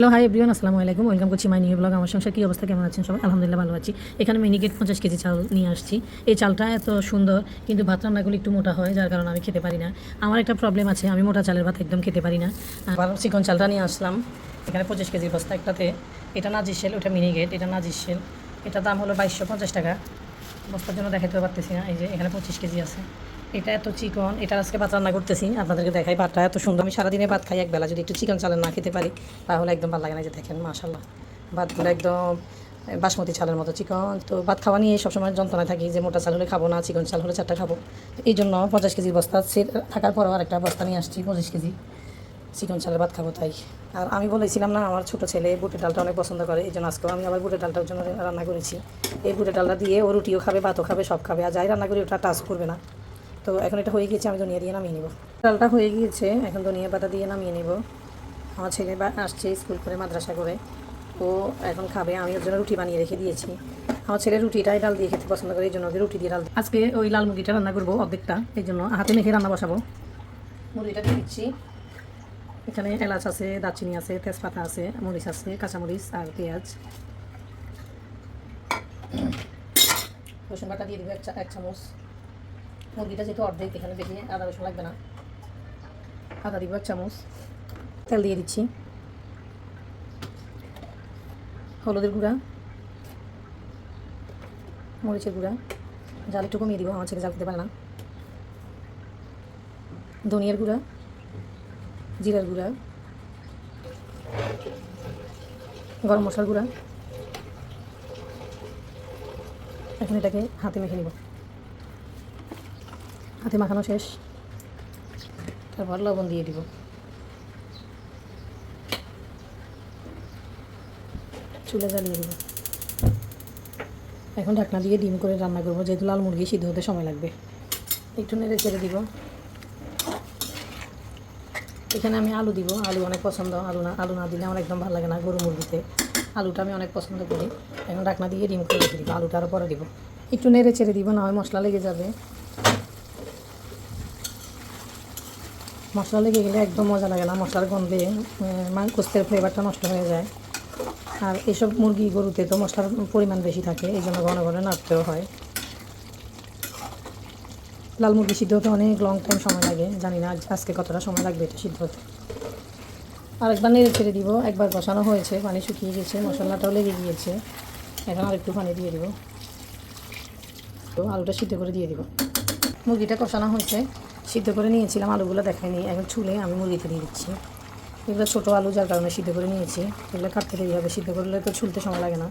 Hello, hi everyone, আসসালামু আলাইকুম। Welcome করছি মাই নিউ ব্লগ। আমার সংসার, কী অবস্থা? কেমন আছেন সবাই? আলহামদুলিল্লাহ ভালো আছি। এখানে মিনিকেট পঞ্চাশ কেজি চাল নিয়ে আসছি। এই চালটা এত সুন্দর, কিন্তু ভাত রান্নাগুলো একটু মোটা হয়, যার কারণে আমি খেতে পারি না। আমার একটা প্রবলেম আছে, আমি মোটা চালের ভাত একদম খেতে পারি না। আবার চিকন চালটা নিয়ে আসলাম। এখানে পঁচিশ কেজি বস্তা একটাতে। এটা নাজিশেল ওটা মিনিগেট এটা নাজিশেল এটা দাম হলো বাইশশো পঞ্চাশ টাকা। বস্তার জন্য দেখাতে পারতেছি না, এই যে এখানে পঁচিশ কেজি আছে। এটা এত চিকন, এটা আজকে ভাত রান্না করতেছি, আপনাদেরকে দেখাই ভাতটা এত সুন্দর। আমি সারাদিনে ভাত খাই একবেলা, যদি একটু চিকন চালের না খেতে পারি, তাহলে একদম ভালো লাগে না যে দেখেন মাশাল্লাহ ভাতগুলো একদম বাসমতি চালের মতো চিকন। তো ভাত খাওয়া নিয়ে সবসময় যন্ত্রণায় থাকি, যে মোটা চাল হলে খাব না, চিকন চাল হলে চারটা খাব। এই জন্য পঞ্চাশ কেজি বস্তা থাকার পরেও আরেকটা বস্তা নিয়ে আসছি, পঁচিশ কেজি। চিকন চালের ভাত খাব তাই। আর আমি বলেছিলাম না, আমার ছোটো ছেলে বুটের ডালটা অনেক পছন্দ করে, এই জন্য আজকেও আমি আবার বুটের ডালটার জন্য রান্না করেছি। এই বুটের ডালটা দিয়ে ও রুটিও খাবে, ভাতও খাবে, সব খাবে, আর যাই রান্না করি, ওটা টাচ করবে না। তো এখন এটা হয়ে গিয়েছে, আমি ধনিয়া দিয়ে নামিয়ে নেব। ডালটা হয়ে গিয়েছে, এখন ধনিয়া পাতা দিয়ে নামিয়ে নেব। আমার ছেলে আসছে স্কুল করে মাদ্রাসা করে। ও এখন খাবে, আমি ওর জন্য রুটি বানিয়ে রেখে দিয়েছি। আমার ছেলে রুটিটাই ডাল দিয়ে খেতে পছন্দ করে, এই জন্য রুটি দিয়ে ডাল আজকে ওই লাল মুরগিটা রান্না করব অর্ধেকটা, এই জন্য হাতে মেখে রান্না বসাবো। মুরগিটা দিচ্ছি। এখানে এলাচ আছে, দারচিনি আছে, তেজপাতা আছে, মরিচ আছে, কাঁচামরিচ আর পেঁয়াজ। রসুন বাটা দিয়ে দেবো এক চামচ। মুরগিটা যেহেতু অর্ধেক, এখানে বেশি আদা, রসুন লাগবে না। আদা দিব এক চামচ। তেল দিয়ে দিচ্ছি। হলুদের গুঁড়া। মরিচের গুঁড়া। জাল একটু কমিয়ে দিব, আমার ছেলে জাল খেতে পারে না। ধনিয়ার গুঁড়া। জিরার গুঁড়া। গরম মশলার গুঁড়া। এখন এটাকে হাতে মেখে নিব। হাতে মাখানো শেষ। তারপর লবণ দিয়ে দিব। চুলে জ্বালিয়ে দিব। এখন ঢাকনা দিয়ে ডিম করে রান্না করব, যেহেতু লাল মুরগি সিদ্ধ হতে সময় লাগবে। একটু নেড়ে চেড়ে দিব। এখানে আমি আলু দিব, আলু অনেক পছন্দ। আলু না আলু না দিলে আমার একদম ভালো লাগে না গরু মুরগিতে। আলুটা আমি অনেক পছন্দ করি। এখন ঢাকনা দিয়ে ডিম করে রেখে দিব, আলুটা আরও পরে দিব। একটু নেড়ে চেড়ে দিব, না হয় মশলা লেগে যাবে। মশলা লেগে গেলে একদম মজা লাগে না, মশলার গন্ধে কোস্তের ফ্লেভারটা নষ্ট হয়ে যায়। আর এসব মুরগি গরুতে তো মশলার পরিমাণ বেশি থাকে, এই জন্য ঘন ঘন নাড়তেও হয়। লাল মুরগি সিদ্ধ হতে অনেক লং টাইম সময় লাগে, জানি না আজ- আজকে কতটা সময় লাগবে এটা সিদ্ধ হতে। আর একবার নেড়ে ছেড়ে দিব, একবার বসানো হয়েছে, পানি শুকিয়ে গেছে, মশলাটাও লেগে গিয়েছে। এখন আর একটু পানি দিয়ে দিব। তো আলুটা সিদ্ধ করে দিয়ে দিব। মুরগিটা কষানো হয়েছে। সিদ্ধ করে নিয়েছিলাম, আলুগুলো দেখাইনি এখন ছুলে আমি মুরগিতে দিয়ে দিচ্ছি। এগুলো ছোটো আলু যার কারণে সিদ্ধ করে নিয়েছি। এগুলো কাটতে দেরি হবে, সিদ্ধ করলে তো ছুলতে সময় লাগে না।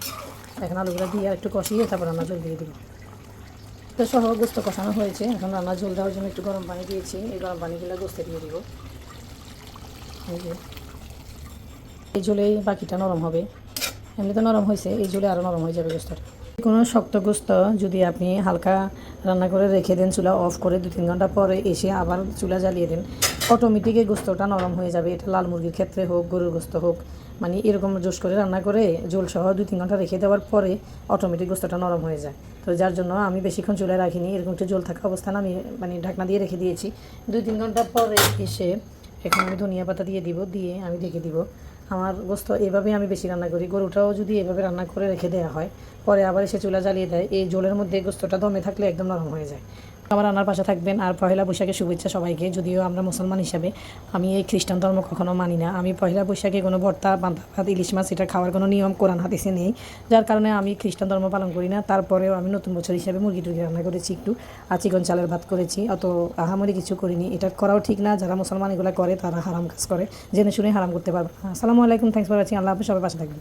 এখন আলুগুলো দিয়ে আর একটু কষিয়ে তারপর রান্না জল দিয়ে দিব। তো সহ গোস্ত কষানো হয়েছে। এখন রান্না জল দেওয়ার জন্য একটু গরম পানি দিয়েছি। এই গরম পানিগুলো গোস্তে দিয়ে দিব। এই জলেই বাকিটা নরম হবে। এমনি তো নরম হয়েছে, এই জলে আরও নরম হয়ে যাবে গোস্তটা। কোনো শক্ত গোস্ত যদি আপনি হালকা রান্না করে রেখে দেন, চুলা অফ করে দু তিন ঘণ্টা পরে এসে আবার চুলা জ্বালিয়ে দেন অটোমেটিক এই গোস্তটা নরম হয়ে যাবে। এটা লাল মুরগির ক্ষেত্রে হোক, গরুর গোস্ত হোক মানে এরকম জোশ করে রান্না করে জল সহ দুই তিন ঘণ্টা রেখে দেওয়ার পরে অটোমেটিক গোস্তটা নরম হয়ে যায়। তো যার জন্য আমি বেশিক্ষণ চুলায় রাখিনি, এরকম একটু জল থাকা অবস্থান আমি মানে ঢাকনা দিয়ে রেখে দিয়েছি। দুই তিন ঘণ্টা পরে এসে এখন আমি ধনিয়া পাতা দিয়ে দিব, দিয়ে আমি ঢেকে দিব। আমার গোস্ত এভাবেই আমি বেশি রান্না করি। গরুটাও যদি এভাবে রান্না করে রেখে দেওয়া হয়, পরে আবার এসে চুলা জ্বালিয়ে দেয়, এই জলের মধ্যে গোস্তটা দমে থাকলে একদম নরম হয়ে যায়। আমার রান্নার পাশে থাকবেন আর পয়লা বৈশাখের শুভেচ্ছা সবাইকে। যদিও আমরা মুসলমান হিসাবে আমি এই খ্রিস্টান ধর্ম কখনো মানি না। আমি পয়লা বৈশাখে কোনো ভর্তা বান্ধা ভাত, ইলিশ মাছ এটা খাওয়ার কোনো নিয়ম কোরআন হাদিসে নেই। যার কারণে আমি খ্রিস্টান ধর্ম পালন করি না। তারপরেও আমি নতুন বছর হিসাবে মুরগি টুরগি রান্না করেছি একটু। আর চিকন চালের ভাত করেছি। অত আহামরি কিছু করিনি। এটা করাও ঠিক না। যারা মুসলমান এগুলো করে তারা হারাম কাজ করে। জেনে শুনে হারাম করতে পারবে আসসালামু আলাইকুম। থ্যাংকস ফর ওয়াচিং আল্লাহ হাফিজ। সবাই পাশে থাকবেন।